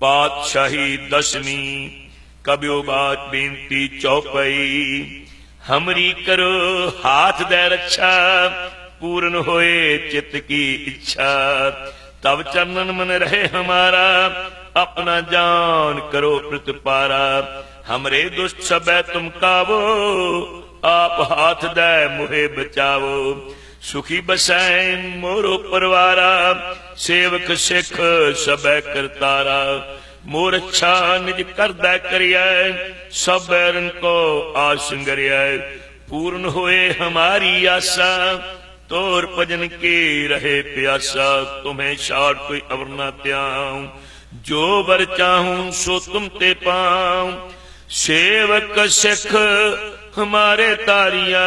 ਪਾਤਸ਼ਾਹੀ ਦਸਵੀਂ ਕਬਿਓ ਬਾਤ ਬੇਨਤੀ ਚੌਪਈ ਹਮਰੀ ਕਰੋ ਹਾਥ ਦੇ ਰੱਛਾ ਪੂਰਨ ਹੋਏ ਚਿਤ ਕੀ ਇੱਛਾ ਤਬ ਚਰਨਨ ਮਨ ਰਹੇ ਹਮਾਰਾ ਆਪਣਾ ਜਾਨ ਕਰੋ ਪ੍ਰਤਪਾਰਾ ਹਮਰੇ ਦੁਸ਼ਟ ਸਬੈ ਤੁਮ ਕਾਵੋ ਆਪ ਹਾਥ ਦੇ ਮੁਹੇ ਬਚਾਵੋ ਸੁਖੀ ਬਸੈ ਮੋਰੋ ਪਰਵਾਰਾ ਸੇਵਕ ਸਿੱਖ ਸਬੈ ਕਰਤਾਰਾ ਮੋਰ ਅੱਛਾ ਨਿਜ ਕਰਦਾ ਕਰਿਐ, ਸਭ ਬੈਰਨ ਕੋ ਆਸੰਗਰਿਐ ਪੂਰਨ ਹੋਏ ਹਮਾਰੀ ਆਸਾ, ਤੋਰ ਭਜਨ ਕੀ ਰਹੇ ਪਿਆਸਾ, ਤੁਮੇ ਛਾੜ ਕੋਈ ਅਵਰ ਨਾ ਤਿਆਉ ਜੋ ਵਰ ਚਾਹੂੰ ਸੋ ਤੁਮ ਤੇ ਪਾਉ। ਸੇਵਕ ਸਿੱਖ ਹਮਾਰੇ ਤਾਰੀਆ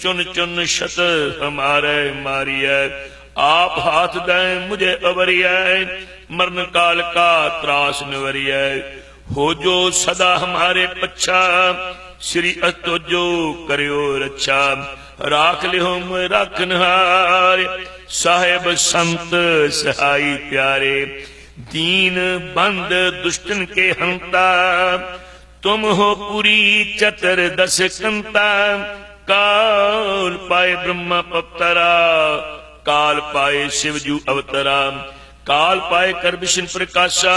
ਚੁਨ ਚੁਨ ਸ਼ਤ ਹਮਾਰੇ ਮਾਰੀਐ। ਆਪ ਹਾਥ ਦੇ ਮੁਝੇ ਅਵਰਿਐ, ਮਰਨ ਕਾਲ ਕਾ ਤਰਾਸ ਨਿਵਰਿਐ। ਹੋ ਜੋ ਸਦਾ ਹਮਾਰੇ ਪੱਛਾ, ਸ੍ਰੀ ਅਤੋਜੋ ਕਰਿਓ ਰੱਛਾ। ਰਾਖ ਲਿਓ ਮੈਂ ਰੱਖਨਹਾਰ ਸਾਹਿਬ ਸੰਤ ਸਹਾਈ ਪਿਆਰੇ, ਦੀਨ ਬੰਦ ਦੁਸ਼ਟਨ ਕੇ ਹੰਤਾ। ਤੁਮ ਹੋ ਪੁਰੀ ਚਤਰ ਦਸ ਕੰਤਾ, ਕਾਲ ਪਾਏ ਬ੍ਰਹਮਾ ਪਪਤਰਾ ਕਾਲ ਪਾਏ ਸ਼ਿਵ ਜੂ ਅਵਤਰਾ ਕਾਲ ਪਾਏ ਕਰਬਿਸ਼ਨ ਪ੍ਰਕਾਸ਼ਾ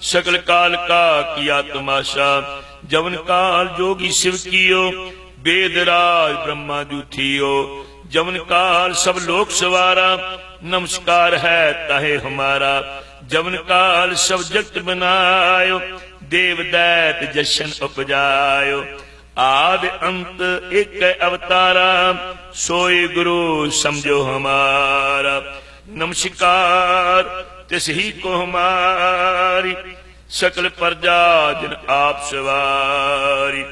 ਸਕਲ ਕਾਲ ਕਾ ਕੀਆ ਤਮਾਸ਼ਾ ਜਵਨ ਕਾਲ ਜੋਗੀ ਸ਼ਿਵ ਕੀਓ, ਬੇਦ ਰਾਜ ਬ੍ਰਹਮਾ ਜੂ ਥੀਓ। ਜਵਨ ਕਾਲ ਸਭ ਲੋਕ ਸਵਾਰਾ, ਨਮਸਕਾਰ ਹੈ ਤਾਹੇ ਹਮਾਰਾ। ਜਵਨ ਕਾਲ ਸਭ ਜਗਤ ਬਨਾਇਓ, ਦੇਵ ਦੈਤ ਜਸ਼ਨ ਉਪਜਾਇਓ। उपजायो आद अंत एक अवतारा सोई गुरु समझो हमारा नमस्कार तिस ही को हमारी सकल प्रजा जिन आप सवारी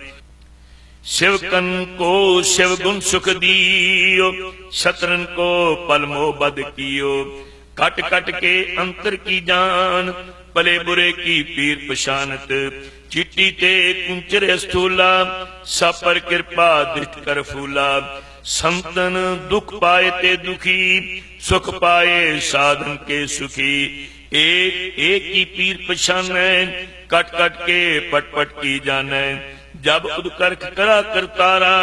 शिवकन को शिव गुण सुख दियो शत्रन को पलमो बद कियो कट कट के अंतर की जान भले बुरे की पीर पशानत ਚਿੱਟੀ ਤੇ ਕੁੰਚਰੇ ਸਥੂਲਾ, ਸਾਪਰ ਕਿਰਪਾ ਦ੍ਰਿਸ਼ਟ ਕਰ ਫੂਲਾ। ਸੰਤਨ ਦੁਖ ਪਾਏ ਤੇ ਦੁਖੀ, ਸੁਖ ਪਾਏ ਸਾਧਨ ਕੇ ਸੁਖੀ। ਏ ਏ ਕੀ ਪੀਰ ਪਛਾਨੈ, ਕਟ ਕਟ ਕੇ ਪਟ ਪਟ ਕੀ ਜਾਣੈ। ਜਬ ਉਦਕਰਖ ਕਰਾ ਕਰਤਾਰਾ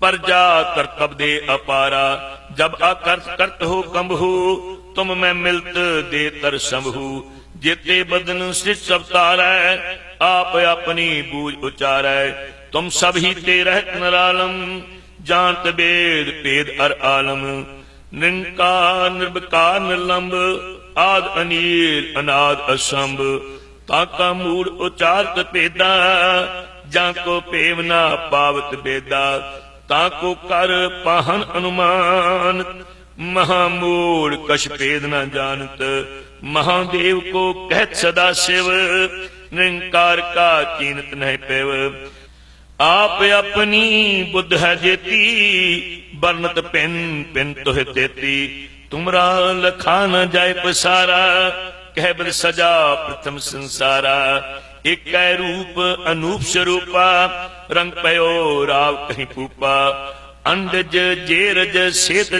ਪਰਜਾ ਕਰਤਬ ਦੇ ਅਪਾਰਾ। ਜਬ ਆਕਰਤ ਕਰਤ ਹੋ ਕੰਬਹੂ ਤੁਮ ਮੈਂ ਮਿਲਤ ਦੇ ਤਰ ਸੰਭੂ। ਜਿਤੇ ਬਦਨ ਸਿ ਸਭ ਤਾਰੈ, ਆਪ ਆਪਣੀ ਬੂਝ ਉਚਾਰੈ। ਤੁਮ ਸਭ ਹੀ ਤੇ ਰਹਿਤ ਨਰਾਲਮ ਜਾਣਤ ਬੇਦ ਭੇਦ ਅਰ ਆਲਮ। ਨਿੰਕਾਰ ਨਿਰਭਕਾਰ, ਨਿਰਲੰਬ, ਆਦ ਅਨੀਲ, ਅਨਾਦ ਅਸੰਭ। ਤਾਕਾ ਮੂੜ ਉਚਾਰਤ ਭੇਦਾ, ਜਾਂ ਕੋ ਪੇਵਨਾ ਪਾਵਤ ਬੇਦਾ। ਤਾਂ ਕੋ ਕਰ ਪਾਹਨ ਅਨੁਮਾਨ, ਮਹਾ ਮੂੜ ਕਛ ਭੇਦ ਨਾ ਜਾਣਤ। ਮਹਾਦੇਵ ਕੋ ਕਹਿਤ ਸਦਾ ਸਿਵ ਨਿੰਕਾਰ ਕਾ ਚੀਨਤ ਨਹੀਂ ਪੈਵ। ਆਪ ਆਪਣੀ ਬੁੱਧ ਹੈ ਜੇਤੀ ਬਰਨਤ ਪਿੰਨ ਪਿੰਨ ਤੋਹਿ ਤੇਤੀ। ਤੁਮਰਾ ਲਖਾ ਨ ਜਾਏ ਪਸਾਰਾ, ਕਹਿ ਬਲ ਸਜਾ ਪ੍ਰਥਮ ਸੰਸਾਰਾ। ਇਕੈ ਰੂਪ ਅਨੂਪ ਸਰੂਪਾ, ਰੰਗ ਪਇਓ ਰਾਵ ਕਹੀਂ ਪੂਪਾ ਅੰਡਜ ਜੇਰਜ ਸੇਤ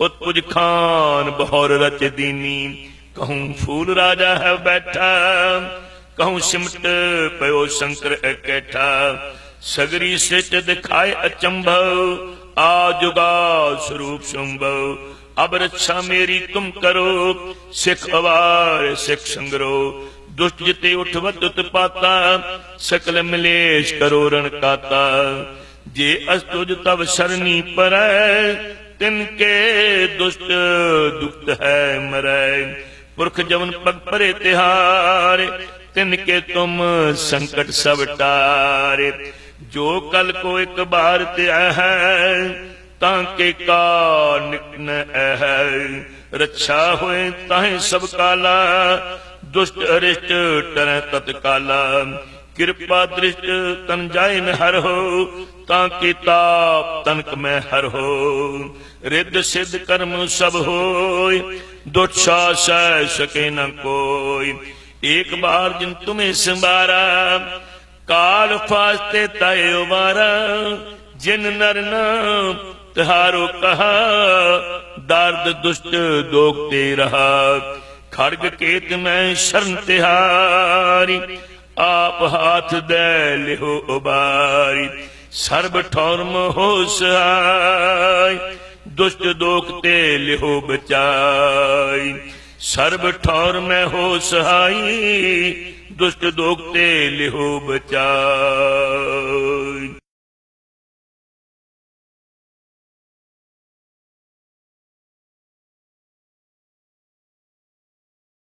ਰਕੀਨੀ ਉਤਪੁਜ ਖਾਨ ਬਹੁਰ ਰਚ ਦੀਨੀ। ਕਹੂੰ ਫੂਲ ਰਾਜਾ ਹੈ ਬੈਠਾ, ਕਹੂੰ ਸਿਮਟ ਪਇਓ ਸ਼ੰਕਰ ਇਕੱਠਾ। ਸਗਰੀ ਸਿੱਟ ਦਿਖਾਏ ਅਚੰਭਵ, ਆ ਜੁਗਾ ਸਰੂਪ ਸੰਭਵ। ਅਬ ਰੱਛਾ ਮੇਰੀ ਤੁਮ ਕਰੋ, ਸਿੱਖ ਅਵਾਰ, ਸਿੱਖ ਸੰਗਰੋ। ਦੁਸ਼ਟ ਜਿਤੇ ਉਠਵਤ ਉਤਪਾਤਾ ਸਕਲ ਮਲੇਸ਼ ਕਰੋ ਰਣ ਕਾਤਾ। ਜੇ ਅਸਤੁਜ ਤਵ ਸਰਨੀ ਪਰੈ ਤਿਨ ਕੇ ਦੁਸ਼ਟ ਦੁਖਤ ਹੈ ਮਰੈ। ਪੁਰਖ ਜਵਨ ਪਗ ਪਰੇ ਤਿਹਾਰੇ, ਤਿਨ ਕੇ ਤੁਮ ਸੰਕਟ ਸਭ ਟਾਰੇ। ਜੋ ਕਲ ਕੋ ਇੱਕ ਬਾਰ ਤੇ ਹੈ ਤਾਂ ਕੇ ਕਾ ਨਿਕਨ ਹੈ ਰੱਛਾ ਹੋਏ ਤਾਹੇ ਸਭ ਕਾਲਾ, ਦੁਸ਼ਟ ਅਰਿਸ਼ਟ ਟਰੈ ਤਤਕਾਲਾ। ਕਿਰਪਾ ਦ੍ਰਿਸ਼ਟ ਤਨ ਜਾਏ ਨ ਹਰ ਹੋ, ਤਾਂ ਕੀ ਤਾਪ ਤਨਕ ਮੈਂ ਹਰ ਹੋ। ਰਿੱਧ ਸਿੱਧ ਕਰਮ ਸਭ ਹੋਏ ਦੁਛਾ ਸਹਿ ਸਕੇ ਨ ਕੋਈ। ਏਕ ਬਾਰ ਜਿਨ ਤੁਮੇ ਸੰਭਾਰਾ, ਕਾਲ ਫਾਸਤੇ ਤੈ ਉਬਾਰਾ ਜਿਨ ਨਰ ਨਾਮ ਤਿਹਾਰੋ ਕਹਾ, ਦਰਦ ਦੁਸ਼ਟ ਦੋਖਤੇ ਰਹਾ। ਖੜਗ ਕੇਤ ਮੈਂ ਸ਼ਰਨ ਤਿਹਾਰੀ ਆਪ ਹਾਥ ਦੇ ਲਿਹੋ ਉਬਾਰੀ, ਸਰਬ ਠੌਰ ਮੋਹ ਸਹਾਈ ਦੁਸ਼ਟ ਦੋਖ ਤੇ ਲਿਹੋ ਬਚਾਈ। ਸਰਬ ਠੌਰ ਮੈਂ ਹੋ ਸਹਾਈ ਦੁਸ਼ਟ ਦੋਖ ਤੇ ਲਿਹੋ ਬਚਾਈ।